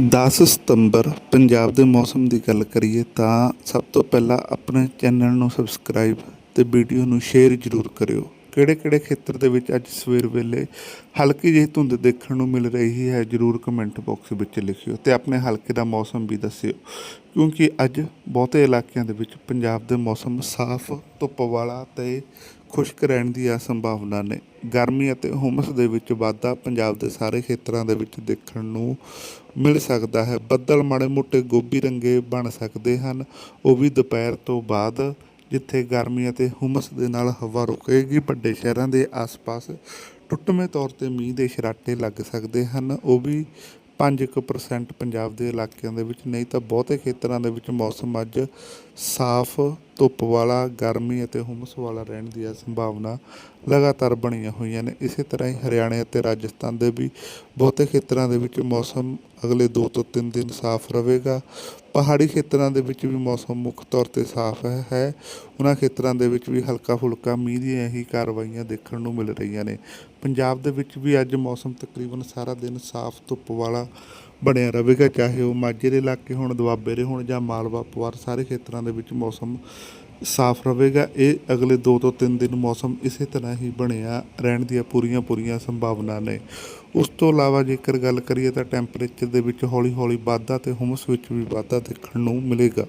10 ਸਤੰਬਰ ਪੰਜਾਬ ਦੇ ਮੌਸਮ ਦੀ ਗੱਲ ਕਰੀਏ ਤਾਂ ਸਭ ਤੋਂ ਪਹਿਲਾਂ ਆਪਣੇ ਚੈਨਲ ਨੂੰ ਸਬਸਕ੍ਰਾਈਬ ਤੇ ਵੀਡੀਓ ਨੂੰ ਸ਼ੇਅਰ ਜ਼ਰੂਰ ਕਰਿਓ। ਕਿਹੜੇ ਕਿਹੜੇ ਖੇਤਰ ਦੇ ਵਿੱਚ ਅੱਜ ਸਵੇਰ ਵੇਲੇ ਹਲਕੀ ਜਿਹੀ ਧੁੰਦ ਦੇਖਣ ਨੂੰ ਮਿਲ ਰਹੀ ਹੈ, ਜ਼ਰੂਰ ਕਮੈਂਟ ਬਾਕਸ ਵਿੱਚ ਲਿਖਿਓ ਤੇ ਆਪਣੇ ਹਲਕੇ ਦਾ ਮੌਸਮ ਵੀ ਦੱਸਿਓ। ਕਿਉਂਕਿ ਅੱਜ ਬਹੁਤੇ ਇਲਾਕਿਆਂ ਦੇ ਵਿੱਚ ਪੰਜਾਬ ਦੇ ਮੌਸਮ ਸਾਫ਼, ਧੁੱਪ ਵਾਲਾ ਤੇ ਖੁਸ਼ਕ ਰਹਿਣ ਦੀ ਆ ਸੰਭਾਵਨਾ ਨੇ। ਗਰਮੀ ਅਤੇ ਹੁਮਸ ਦੇ ਵਿੱਚ ਵਾਧਾ ਪੰਜਾਬ ਦੇ ਸਾਰੇ ਖੇਤਰਾਂ ਦੇ ਵਿੱਚ ਦੇਖਣ ਨੂੰ ਮਿਲ ਸਕਦਾ ਹੈ। ਬੱਦਲ ਮਾੜੇ ਮੋਟੇ ਗੋਭੀ ਰੰਗੇ ਬਣ ਸਕਦੇ ਹਨ। ਉਹ ਵੀ ਦੁਪਹਿਰ ਤੋਂ ਬਾਅਦ ਜਿੱਥੇ ਗਰਮੀ ਅਤੇ ਹੁਮਸ ਦੇ ਨਾਲ ਹਵਾ ਰੁਕੇਗੀ, ਵੱਡੇ ਸ਼ਹਿਰਾਂ ਦੇ ਆਸ-ਪਾਸ ਟੁੱਟਵੇਂ ਤੌਰ ਤੇ ਮੀਂਹ ਦੇ ਸ਼ਰਾਟੇ ਲੱਗ ਸਕਦੇ ਹਨ। ਉਹ ਵੀ 5% ਪੰਜਾਬ ਦੇ ਇਲਾਕਿਆਂ ਦੇ ਵਿੱਚ, ਨਹੀਂ ਤਾਂ ਬਹੁਤੇ ਖੇਤਰਾਂ ਦੇ ਵਿੱਚ ਮੌਸਮ ਅੱਜ ਸਾਫ਼ ਧੁੱਪ ਵਾਲਾ, ਗਰਮੀ ਅਤੇ ਹੁਮਸ ਵਾਲਾ ਰਹਿਣ ਦੀਆਂ ਸੰਭਾਵਨਾ ਲਗਾਤਾਰ ਬਣੀਆਂ ਹੋਈਆਂ ਨੇ। ਇਸੇ ਤਰ੍ਹਾਂ ਹੀ ਹਰਿਆਣਾ ਅਤੇ ਰਾਜਸਥਾਨ ਦੇ ਵੀ ਬਹੁਤੇ ਖੇਤਰਾਂ ਦੇ ਵਿੱਚ ਮੌਸਮ ਅਗਲੇ 2 ਤੋਂ 3 ਦਿਨ ਸਾਫ਼ ਰਹੇਗਾ। ਪਹਾੜੀ ਖੇਤਰਾਂ ਦੇ ਵਿੱਚ ਵੀ ਮੌਸਮ ਮੁੱਖ ਤੌਰ ਤੇ ਸਾਫ਼ ਹੈ। ਉਹਨਾਂ ਖੇਤਰਾਂ ਦੇ ਵਿੱਚ ਵੀ ਹਲਕਾ ਫੁਲਕਾ ਮੀਂਹ ਦੀਆਂ ਹੀ ਕਾਰਵਾਈਆਂ ਦੇਖਣ ਨੂੰ ਮਿਲ ਰਹੀਆਂ ਨੇ। ਪੰਜਾਬ ਦੇ ਵਿੱਚ ਵੀ ਅੱਜ ਮੌਸਮ ਤਕਰੀਬਨ ਸਾਰਾ ਦਿਨ ਸਾਫ਼ ਧੁੱਪ ਵਾਲਾ ਬਣਿਆ ਰਹੇਗਾ, ਚਾਹੇ ਉਹ ਮਾਝੇ ਦੇ ਇਲਾਕੇ ਹੋਣ, ਦੁਆਬੇ ਦੇ ਹੋਣ ਜਾਂ ਮਾਲਵਾ ਪਵਾਰ ਸਾਰੇ ਖੇਤਰਾਂ ਦੇ ਵਿੱਚ ਮੌਸਮ ਸਾਫ਼ ਰਹੇਗਾ। ਇਹ ਅਗਲੇ 2 ਤੋਂ 3 ਦਿਨ ਮੌਸਮ ਇਸੇ ਤਰ੍ਹਾਂ ਹੀ ਬਣਿਆ ਰਹਿਣ ਦੀਆਂ ਪੂਰੀਆਂ ਪੂਰੀਆਂ ਸੰਭਾਵਨਾ ਨੇ। ਉਸ ਤੋਂ ਇਲਾਵਾ ਜੇਕਰ ਗੱਲ ਕਰੀਏ ਤਾਂ ਟੈਂਪਰੇਚਰ ਦੇ ਵਿੱਚ ਹੌਲੀ ਹੌਲੀ ਵਾਧਾ ਤੇ ਹੁਮਸ ਵਿੱਚ ਵੀ ਵਾਧਾ ਦੇਖਣ ਨੂੰ ਮਿਲੇਗਾ।